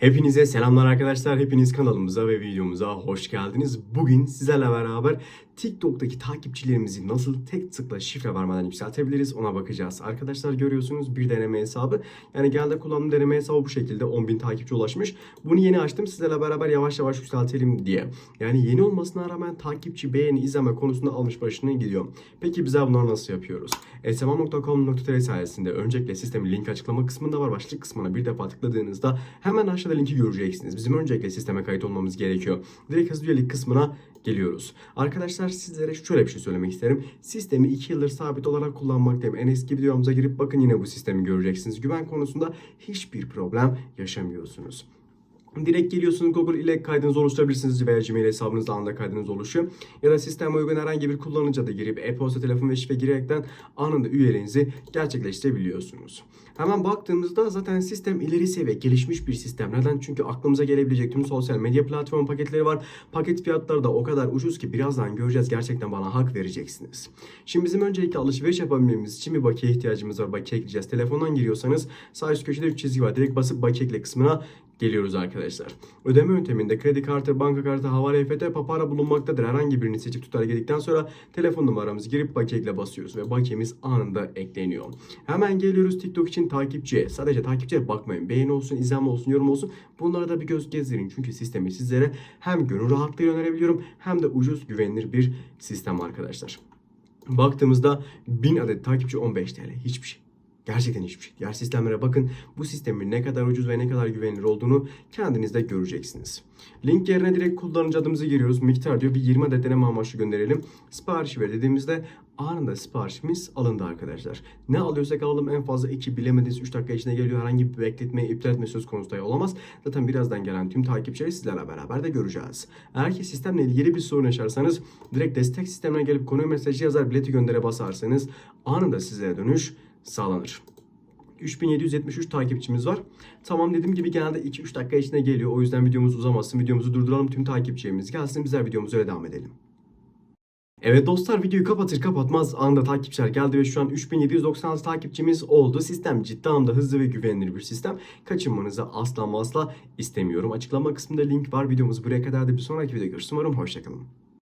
Hepinize selamlar arkadaşlar. Hepiniz kanalımıza ve videomuza hoş geldiniz. Bugün sizlerle beraber TikTok'taki takipçilerimizi nasıl tek tıkla şifre vermeden yükseltebiliriz ona bakacağız. Arkadaşlar görüyorsunuz bir deneme hesabı. Yani genelde kullandığım deneme hesabı bu şekilde 10.000 takipçi ulaşmış. Bunu yeni açtım sizlerle beraber yavaş yavaş yükseltelim diye. Yani yeni olmasına rağmen takipçi, beğeni, izleme konusunda almış başını gidiyor. Peki bizler bunları nasıl yapıyoruz? sma.com.tr sayesinde öncelikle sistemin link açıklama kısmında var. Başlık kısmına bir defa tıkladığınızda hemen aşağıda linki göreceksiniz. Bizim öncelikle sisteme kayıt olmamız gerekiyor. Direkt hızlı üyelik kısmına geliyoruz. Arkadaşlar sizlere şöyle bir şey söylemek isterim. Sistemi 2 yıldır sabit olarak kullanmaktayım. En eski videomuza girip bakın yine bu sistemi göreceksiniz. Güven konusunda hiçbir problem yaşamıyorsunuz. Direkt geliyorsunuz Google ile kaydınızı oluşturabilirsiniz veya Gmail hesabınızla anında kaydınız oluşuyor. Ya da sisteme uygun herhangi bir kullanıcı da girip e-posta, telefon ve şifre girerekten anında üyeliğinizi gerçekleştirebiliyorsunuz. Hemen baktığımızda zaten sistem ileri seviye gelişmiş bir sistem. Neden? Çünkü aklımıza gelebilecek tüm sosyal medya platform paketleri var. Paket fiyatları da o kadar ucuz ki birazdan göreceğiz. Gerçekten bana hak vereceksiniz. Şimdi bizim öncelikle alışveriş yapabilmemiz için bir bakiye ihtiyacımız var. Bakiye ekleyeceğiz. Telefondan giriyorsanız sağ üst köşede 3 çizgi var. Direkt basıp bakiye ekle kısmına geliyoruz arkadaşlar. Ödeme yönteminde kredi kartı, banka kartı, havale EFT, papara bulunmaktadır. Herhangi birini seçip tutar geldikten sonra telefon numaramızı girip bakiye ekle basıyoruz ve bakiyemiz anında ekleniyor. Hemen geliyoruz TikTok için takipçiye. Sadece takipçiye bakmayın. Beğeni olsun, izlenme olsun, yorum olsun. Bunlara da bir göz gezdirin. Çünkü sistemi sizlere hem gönül rahatlığıyla önerebiliyorum hem de ucuz güvenilir bir sistem arkadaşlar. Baktığımızda 1000 adet takipçi 15 TL. Hiçbir şey. Gerçekten hiçbir şey. Diğer sistemlere bakın. Bu sistemin ne kadar ucuz ve ne kadar güvenilir olduğunu kendiniz de göreceksiniz. Link yerine direkt kullanıcı adımızı giriyoruz. Miktar diyor bir 20 adet deneme amaçlı gönderelim. Siparişi ver dediğimizde anında siparişimiz alındı arkadaşlar. Ne alıyorsak alalım en fazla 2 bilemediniz 3 dakika içinde geliyor. Herhangi bir bekletme, iptal etme söz konusu dahi olamaz. Zaten birazdan gelen tüm takipçileri sizlerle beraber de göreceğiz. Eğer ki sistemle ilgili bir sorun yaşarsanız direkt destek sistemine gelip konuyu mesajı yazar bileti göndere basarsanız anında size dönüş sağlanır. 3773 takipçimiz var. Tamam dediğim gibi genelde 2-3 dakika içinde geliyor. O yüzden videomuz uzamasın. Videomuzu durduralım. Tüm takipçilerimiz gelsin. Bizler videomuza öyle devam edelim. Evet dostlar videoyu kapatır kapatmaz anında takipçiler geldi ve şu an 3796 takipçimiz oldu. Sistem ciddi anlamda hızlı ve güvenilir bir sistem. Kaçınmanızı asla asla istemiyorum. Açıklama kısmında link var. Videomuz buraya kadar da bir sonraki videoda görüşürüz. Umarım hoşçakalın.